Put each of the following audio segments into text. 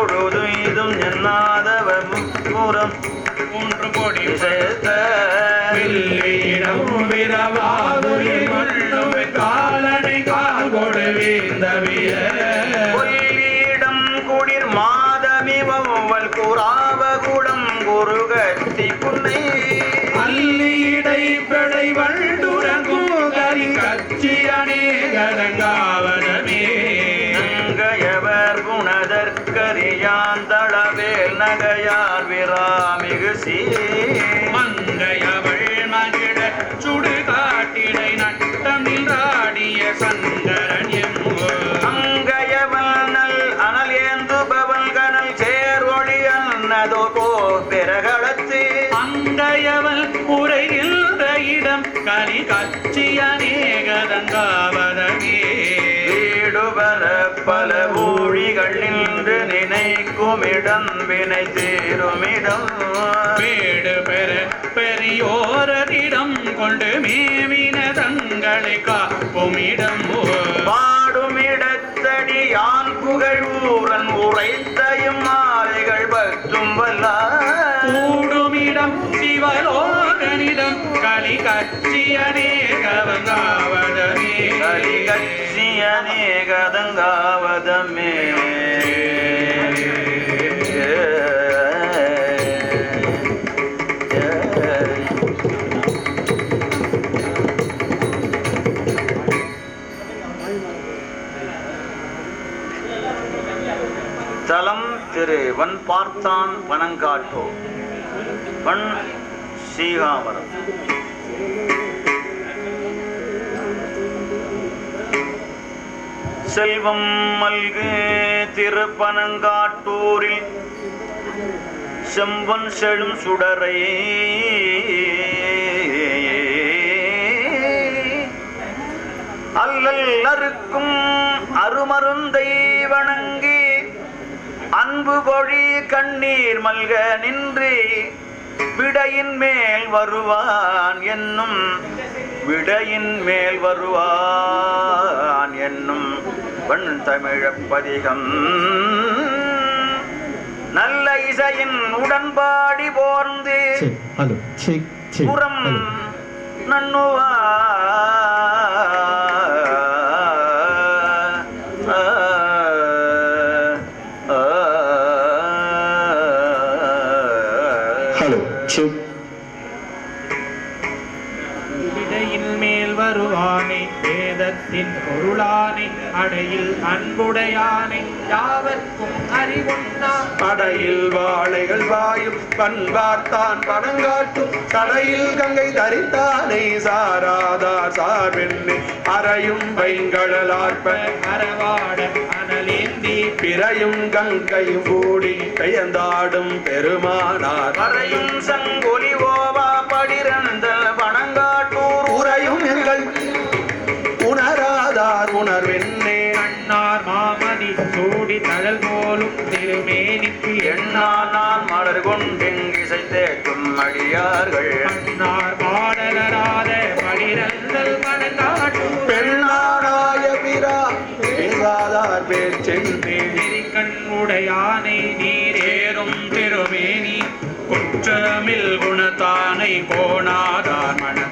பொழுது இதும் எண்ணாதவர் முப்புறம் மூன்று கொடி சேர்த்த காலனை கால் கொடு வீழ்ந்தவிய கொல்லியிடம் குளிர் மாதமிவல் குறாவகுடம் குருகத்தி புன்னை. அல்லிடை பிழை அங்கையவள் உரைகின்ற இடம். கலி கச்சி அநேகரங்காவனமே வீடுபர பல ஊழிகள் நின்று நினைக்குமிடம் வினை தீருமிடம் வீடு பெற பெரியோரிடம் கொண்டு மேவின தங்களை காப்புமிடம் பாடுமிடத்தடி யான் புகழ் ஊரன் உரைத்தையும் மாலைகள் பற்றும் வல்லார். கூடுமிடம் சிவலோகனிடம் களி கட்சியனே கவங்காவதமே களி கட்சியனே கதங்காவதமே. தலம் திரு வன் பார்த்தான் வனங்காட்டோ பண் ஸ்ரீகாமரம் செல்வம் மல்கு திருப்பனங்காட்டூரில் செம்பன் செழும் சுடரை. அல்லல் அறுக்கும் அருமருந்தை வணங்கி அன்பு பொழி கண்ணீர் மல்க நின்று. விடையின் மேல் வருவான் என்னும் விடையின் மேல் வருவான் என்னும் வண் தமிழப்பதிகம் நல்ல இசையின் உடன்பாடி போர்ந்து புறம் hello. அடையில் அன்புடையானே யாவர்க்கும் அறிவுண்ணா படையில் வாழைகள் வாயும் பண்பார்த்தான் பணங்காட்டும். கடையில் கங்கை தரித்தானை சாராதார் சார்பெண்ணே. அறையும் வைங்கடலார்ப்ப அறவாட அனலேந்தி. பிறையும் கங்கையும் கூடி பெயர்ந்தாடும் பெருமானார். வரையும் சங்கொலி தேக்கும் அடியார்கள் கண்ணார் பாடலராத படிரந்தல் வணங்காட்டும் பெண்ணாடாய பிறா பேசாதார் பேச்சென்றே கண் உடையானை நீரேறும் திருமேனி குற்றமில் குணத்தானை கோணாதார் மனத்தானை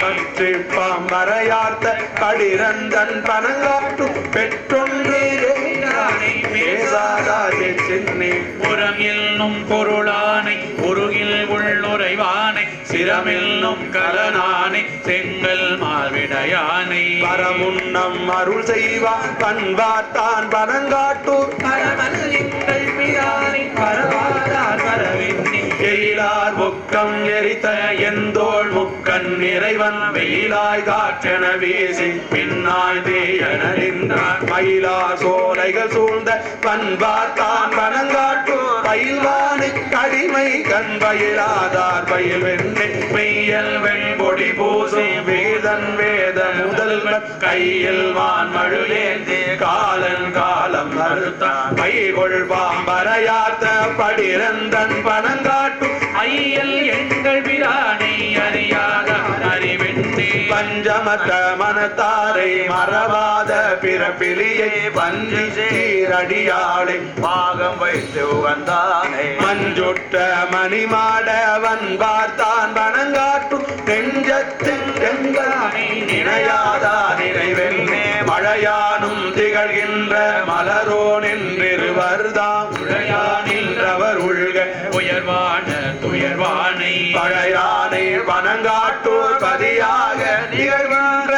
பற்று பாம்பரையார்த்த கடிரந்தன் பனங்காட்டும் பெற்றொன்றே. பேசாதார் பேச்சென்னே புறம் என்னும் பொருளானை உருகில் உள்ளுரைவானை சிரமெல்லும் கலனானை செங்கல் மால்விடையானை. பரமுன்னம் அருள் செய்வான் பண்பார்த்தான் பனங்காட்டூர் பரமல் எங்கள் பிரானை பரவாதார் எயிலார் முக்கம் எரித்த எந்தோள் முக்கன் நிறைவன் வெயிலாய் காற்றென வீசி பின்னாய் தேயனறிந்தார். நின்றான் மயிலார் சோலைகள் சூழ்ந்த பண்பார் தான் பனங்காட்டூர் பயில்வானு கடிமை கண் பயிலாதார். பயில் வெண்ணை மெய்யல் வெண்பொடி பூசி வேதன் வேத முதல் கையில் வான் மழுவேந்தி காலன் காலம் மறுத்தான். பைகொள் பாம்பரையாத்த படிரந்தன் பனங்காட்டும் ஐயல் எங்கள் பிரானை அறியாத அறிவெண்ணே பஞ்சமத்த மனத்தாரை மறவாத பிறப்பிலியை பன்றி சீரடியாளை பாகம் வைத்து வந்தானே மஞ்சுட்ட மணிமாடவன் பார்த்தான் வனங்காட்டும் நெஞ்சத்தின் செங்கலானை நினையாதா நினைவெல்லே மழையானும் திகழ்கின்ற மலரோன் என்றிருவர்தாம் நின்றவர் உள்க உயர்வான துயர்வானை பழையானை வனங்காட்டோர் பதியாக நிகழ்கின்ற.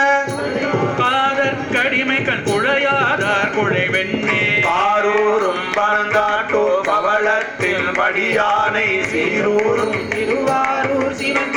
காதற் கடிமை கண் குழையாதார் குழை வெண்ணே ஆரூரும் பனங்காட்டோ பவளத்தில் படியானை சீரூரும். திருவாரூர் சிவன்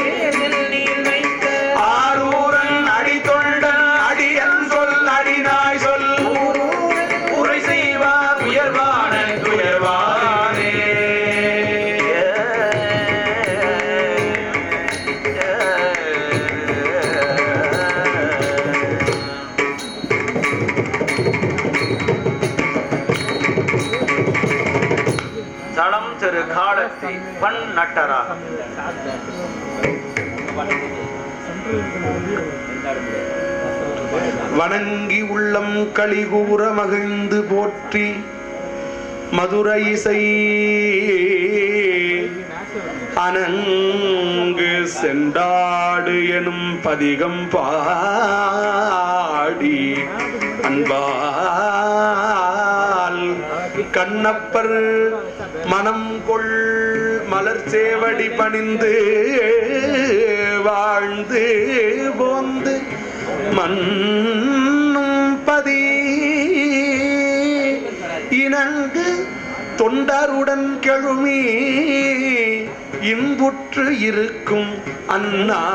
காலத்தி பண் நட்டரா வணங்கி உள்ளம் களிகூற மகிழ்ந்து போற்றி மதுரை இசை. அனங்கு சென்றாடு எனும் பதிகம் பாடி அன்பால். கண்ணப்பர் மனம் கொள் மலர் சேவடி பணிந்து வாழ்ந்து போந்து மண்ணும் பதி. இணங்கு தொண்டருடன் கெழுமி. இன்புற்று இருக்கும் அந்நாளில்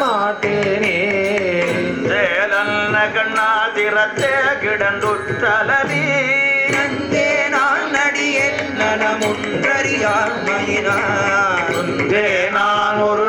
மாட்டேனே சேலன்ன கண்ணால் திறத்தே கிடந்துற்றலவி நந்தே நான் நடியேன் நலமுன்றறியாமையினார் உந்தே நான் ஒரு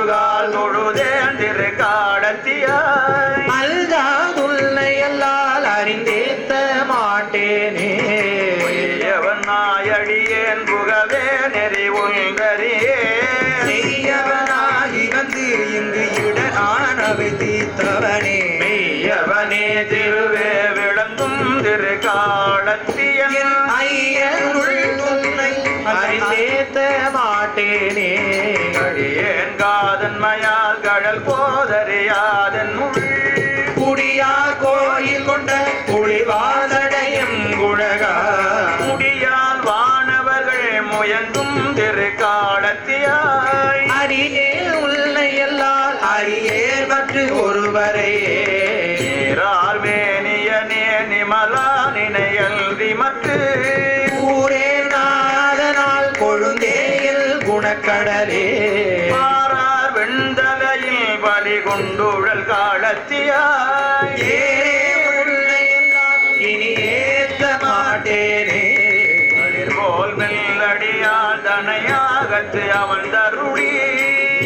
தனையாகத்து அவன் தருளி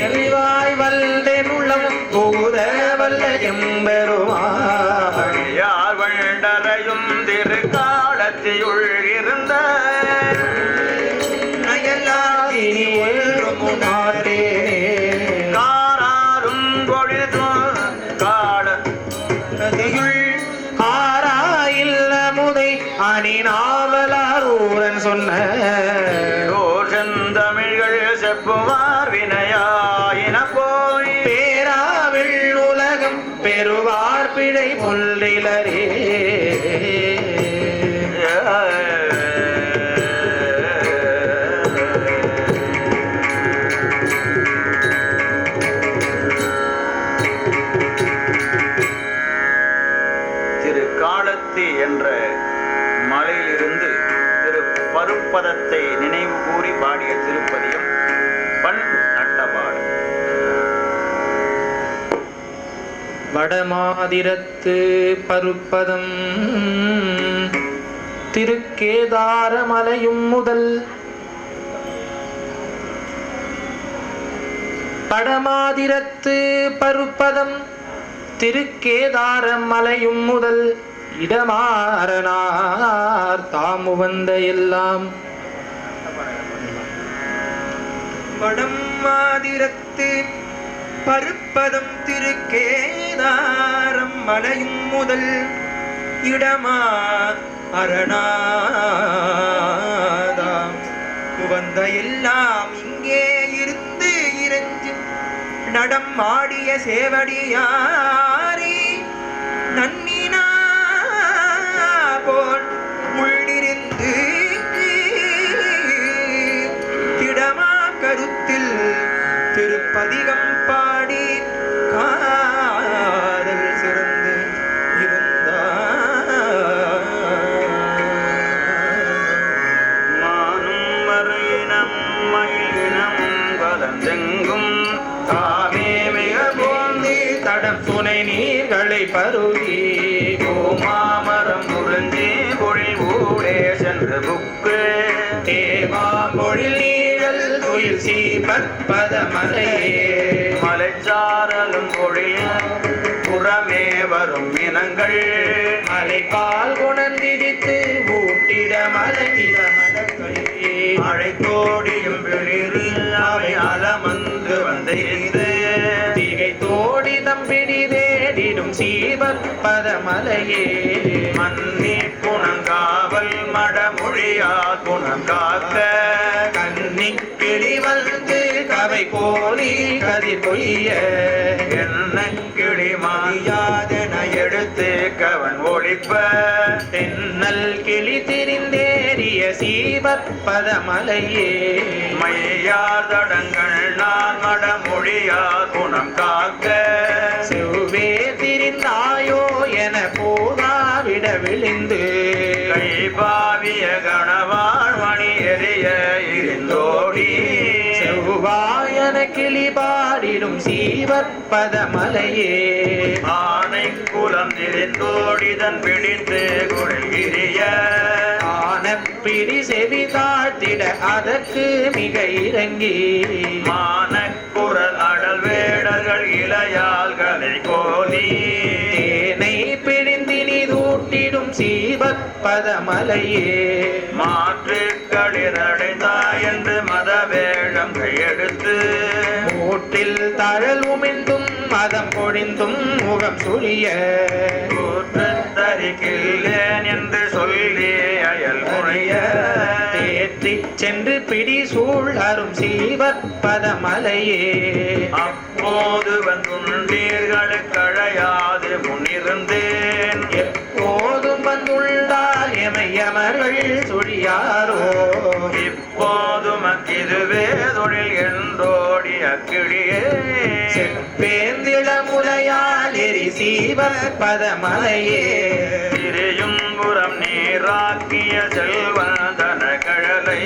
செல்வாய் வல்தென் உள்ளம் புகுத வல்ல எம்பெருமாள் யார் வண்டரையும் திரு வடமாதிரத்து பருப்பதம். திருக்கேதாரமலையும் முதல் படமாதிரத்து பருப்பதம். திருக்கேதாரம் மலையும் முதல் இடமாறனார் தாமு வந்த எல்லாம். படம் மாதிரத்து பருப்பதம் திருக்கேதாரம் மலையும் முதல் இடமா அரணாதாம். உவந்த எல்லாம் இங்கே இருந்து இறைஞ்சு நடம் ஆடிய சேவடியாரி நன்னி தோடியும் கோடியும் அவை அலமந்து வந்தேந்து திகை தோடி தம்பிடி தேடிடும் சீவற்பத மலையே மன்னி புனங்காவல் மடமொழியா குணங்காக்க கன்னி கிளி வந்து கவை கோலி கதி பொய்ய. என்ன கிளி மாயாதென எடுத்து கவன் ஒழிப்ப. தென்னல் கிளி திரு சீவற்பத மலையே மையார் தடங்கள் நான் மடமொழியா குணம் காக்க. செவ்வே திரிந்தாயோ என போதாவிட விழிந்து. கைபாவிய கணவான் மணி எரிய செவ்வாயன கிளி பாடிடும் சீவற்பத மலையே ஆனை குலம் திரிந்தோடிதன் பிடித்து குழல்கிறிய ஆனப்பிடி செவி தாழ்த்திட அதற்கு மிக இறங்கி. மானக்குரல் அடல் வேடர்கள் இளையாள்களை கோலி பிடிந்தினி தூட்டிடும் சீவற்பத மலையே மாற்று களிரடைந்தாய் என்று மத வேடம் கையெடுத்து. மூட்டில் தழல் உமிழ்ந்தும் மதம் பொழிந்தும் முகம் சுழிய. கூற்றத்தரிக்கில்லேன் என்று சொல்லி அயல் முறைய தேற்றி சென்று பிடி சூழ் அரும் சீவற்பத மலையே அப்போது வந்துண்டீர்களுக்கு அழையாது தொழில் என்றோடி அக்கிடியே செப்பேந்திள முலையால் எரி சீவற்பத மலையே திரியும் புறம் நீராக்கிய செல்வந்தன கழலை.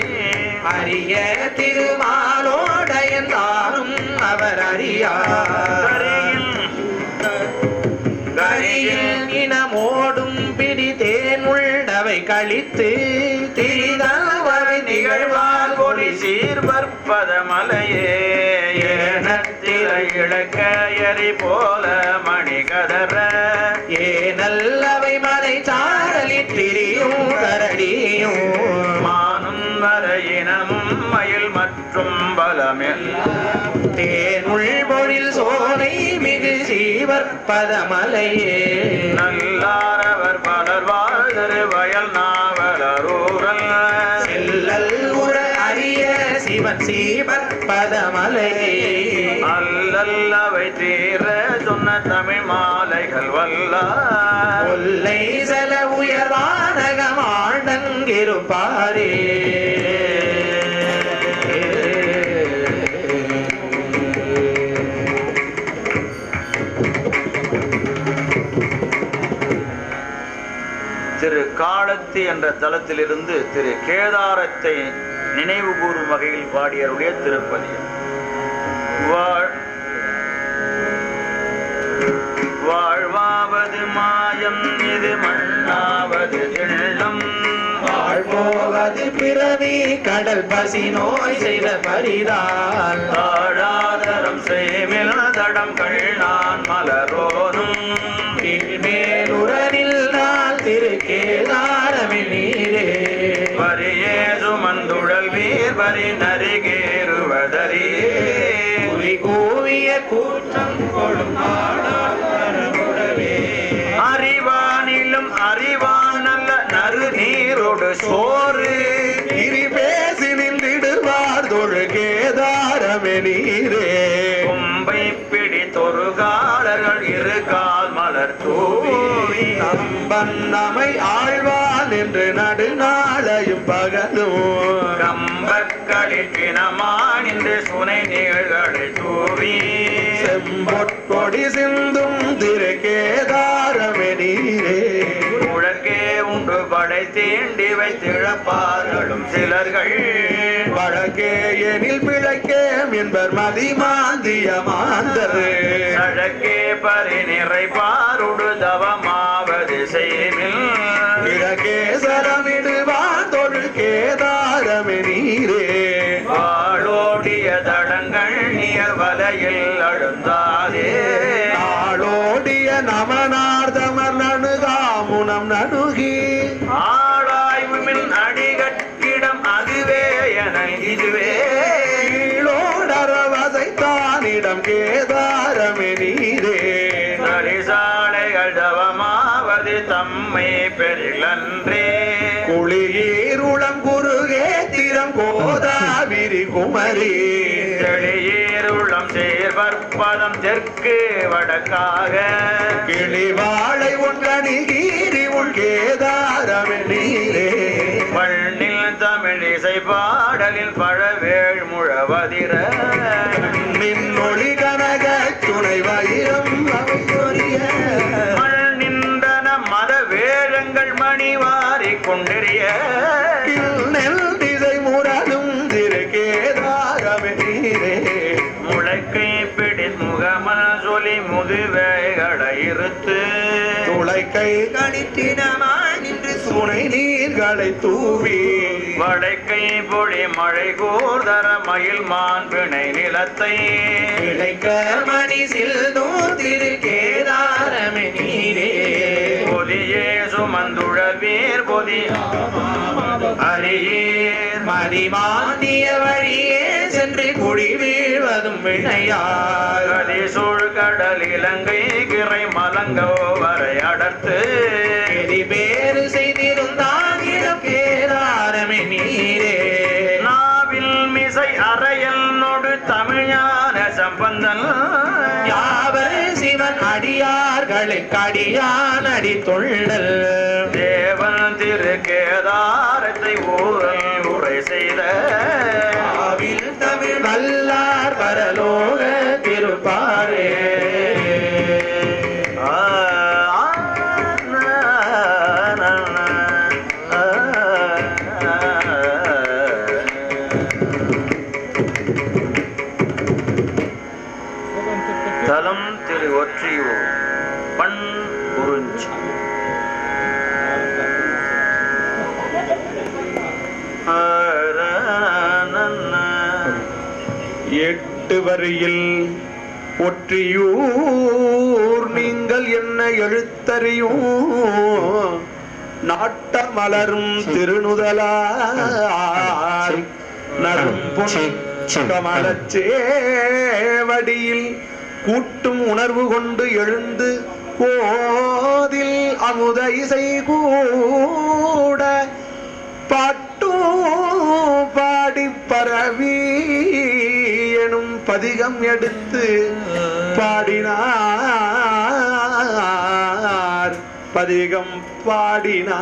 அரிய திருமாலோடையந்தாரும் அவர் அறியார். கரியில் இனமோடும் பிடி தேன் உள்ளவை கழித்து மலையே ஏனத்தில இழக்க எரி போல மணி கதற ஏ நல்லவை மலை சாரலி திரியும் கரடியும். மானும் வரையினமும் மயில் மற்றும் பலமெல்லாம் தேனுள் பொழில் சோலை மிகு சீவர் பதமலையே. பதமலையே அல்லல் அவை தீர சொன்ன தமிழ் மாலைகள் வல்லார் கொல்லை செல உயர்வானகமாண்டங்கிருப்பாரே திரு காலத்தி என்ற தலத்திலிருந்து திரு கேதாரத்தை நினைவு கூறும் வகையில் பாடியருடைய திருப்பதி. வாழ் வாழ்வாவது மாயம் இது மண்ணாவது எண்ணம் வாழ்வோவது பிறவி கடல் பசி நோய் செய்த பரிதால். தாழாதரம் செய்மில் தடம் கண்ணான் மலரோனும். புலி கூவிய கூற்றம் கொடும் அறிவானிலும் அறிவான் நல்ல நறு நீரோடு சோறு. இனி பேசி நின்றிடுவார் தொழு கேதாரமே நீரே கொம்பை பிடித்தொரு காலர்கள் இரு கால் மலர் தூவி. நம்பன் நம்மை ஆழ்வான் என்று நடுநாளையும் பகலும். கம்பக்களில் பிணமான் என்று சுனை நீழ்களை தூவி. செம்பொற்கொடி சிந்தும் திரு தீண்டி வைத்திழப்பார்களும் சிலர்கள். வழக்கே எனில் பிழைக்கேம் என்பர் மதிமாந்திய மாந்தரு. சழக்கே பரி நிறை பாருடு தவமாவது செய்மில் கிழக்கே சரமிடுவான் தொழு கேதாரமே நீரே. வாழோடிய தடங்கள் நியர் வலையில் அழுந்தாதே. நணுகி ஆளாய்வு மின் அடிகட்டிடம் அதுவே என இதுவே கீழோடரவசை தானிடம் கேதாரமே நீரே. நரிசாலைகள் தவமாவது தம்மை பெரிலன்றே. குளியீருளம் குருகே திறம் கோதாவிரி குமரி. சேர்வற்பதம் தெற்கு வடக்காக. கிளிவாழை ஒன்றணி கீரி உள் கேதாரமே நீரே. மண்ணில் தமிழ் இசை பாடலில் பழவேள் முழவதிர. ஒளி கனக துணை வைரம் அவை சொரிய மண் நின்றன மத வேழங்கள் மணிவாரி கொண்டெறிய. நெல் முதுவேகளை இருத்து துளைக்கை கணித்தினமாய் நின்று துணை நீர்களை தூவி. வளைக்கை பொடி மழை கூர்தர மயில் மான் பிணை நிலத்தை. இழைக்க மணி சில்தோ திருக்கேதாரமே நீரே. பொதியே சுமந்துழ வீர் பொதி. அரியேர். மதிமாந்திய வழியே சென்று குடி வீழ்வதும் வினையார். கதி சூழ் கடல் இலங்கை கிரை மலங்கோ வரை அடர்த்து பேறு செய்திருந்தான் கேதாரமே நீரே. நாவில் மிசை அறையல் நொடு தமிழான சம்பந்தன். யாவர் சிவன் அடியார்களுக்கு அடியான் அடி தொள்ளல் தேவன் திரு கேதாரத்தை ஊரல் உரை செய்த. தமிழ் வல்லார் பரலோக திருப்பாரே. வரியில் ஒற்றியூர் நீங்கள் என்ன எழுத்தறியும். நாட்ட மலரும் திருநுதலார். கமலச்சேவடியில் கூட்டும் உணர்வு கொண்டு எழுந்து கோதில் அமுத இசை கூட பாட்டும் பாடி பரவி பதிகம் எடுத்து பாடினார். பதிகம் பாடினார்.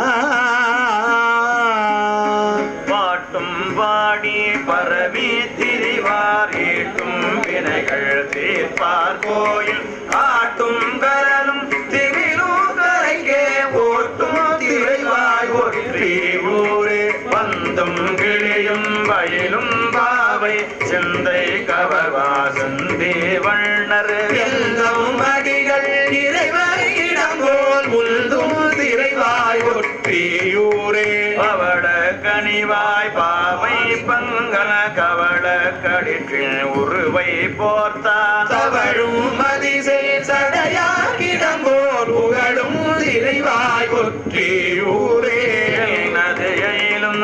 பாட்டும் பாடி பரவி திரிவார். ஈட்டும் வினைகள் தீர்ப்பார். கோயில் காட்டும் கரலும் திரிலும் கரைக்கே ஓட்டும் திரைவாய். ஒற்றி ஊரே வந்தும் கிளியும் வயலும் பா பாவை சிந்தை கவர்வா சந்தி வண்ணர். எங்கும் அடிகள் இறைவரிடம் போல் உள்தும் திரைவாய் ஒற்றியூரே. பவள கனிவாய் பாவை பங்கல கவள கடிற்றில் உருவை போர்த்தான் தவழும் மதிசை சடையாகிடம் போல் புகழும் திரைவாய் ஒற்றியூரே. எனது எயிலும்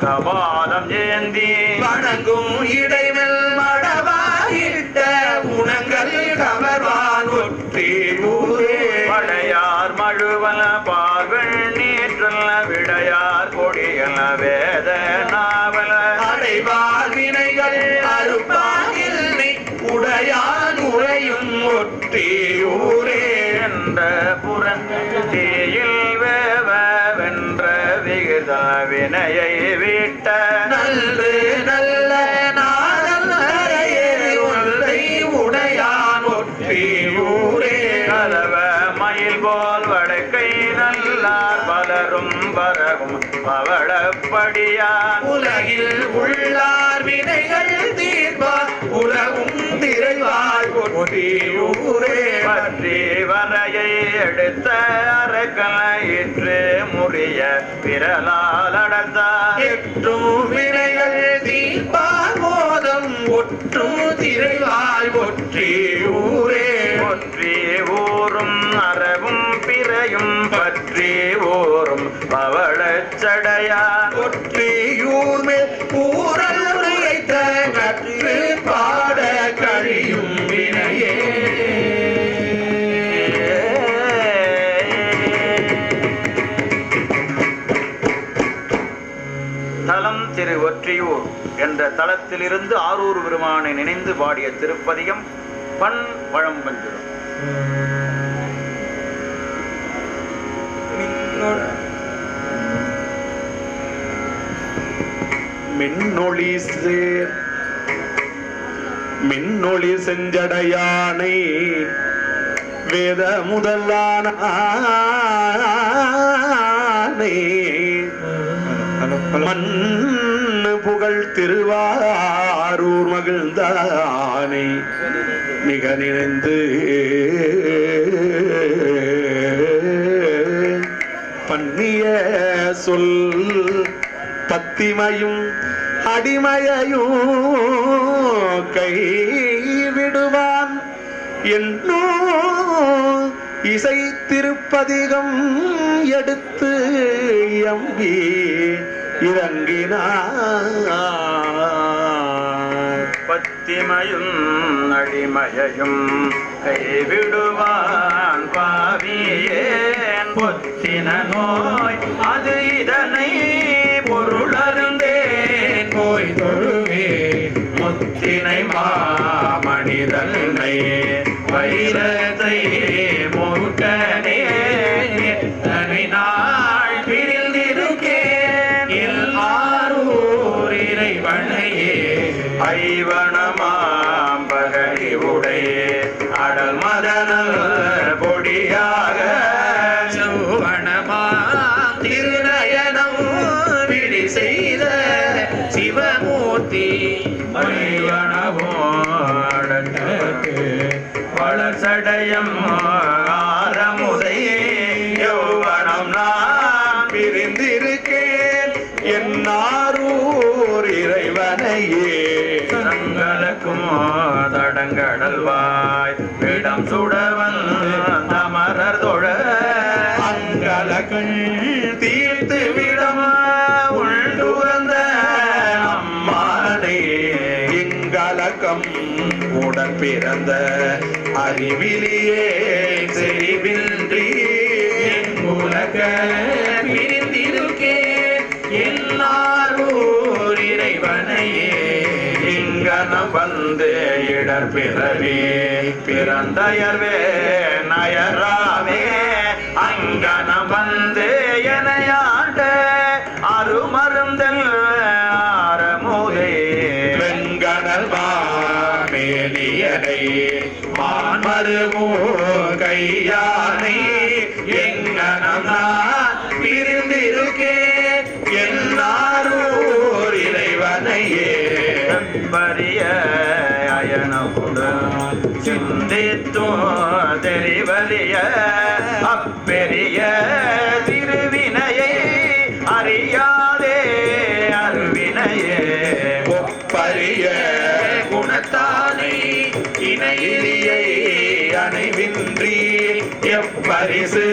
சூழ ஏந்தி. வணங்கும் இடைமெல் ஒற்றியூரே பற்றி வரையை எடுத்த அரக்கலையிற்று முறிய விரலால் அடர்த்தார் எற்றும் வினைகள் தீர்ப்பார் போதம் ஒற்றும் திரைவாய் ஒற்றியூரே ஒற்றி ஊரும் அறவும் பிறையும் பற்றி ஊரும் பவளச்சடையான் ஒற்றியூர் மேல் என்ற தலத்திலிருந்து ஆரூர் பெருமானை நினைந்து பாடிய திருப்பதிகம் பண் வழம்பஞ்சுரம் மின்னொளி சேர். மின்னொளி செஞ்சடையானை வேத முதலான திருவாரூர் மகிழ்ந்தானை மிக நினைந்து. பண்ணிய சொல் பத்திமையும் அடிமையையும் கை விடுவான் என்னோ இசை திருப்பதிகம் எடுத்து எம்பி இறங்கினார். பத்திமையும் அழிமயையும் கைவிடுவான் பாவியேன் பொத்தின நோய் அது இதனை பொருளருந்தே போய் தொழுவே முத்தினை மாமணிதன்னை வளசடையம் அறிவிலியே செறிவின்றியே என் உலக பிரிந்திருக்கே எல்லாரூர் இறைவனையே. இங்கனம் வந்து இடர் பிறவி பிறந்தயர்வே நயரா பரிசு.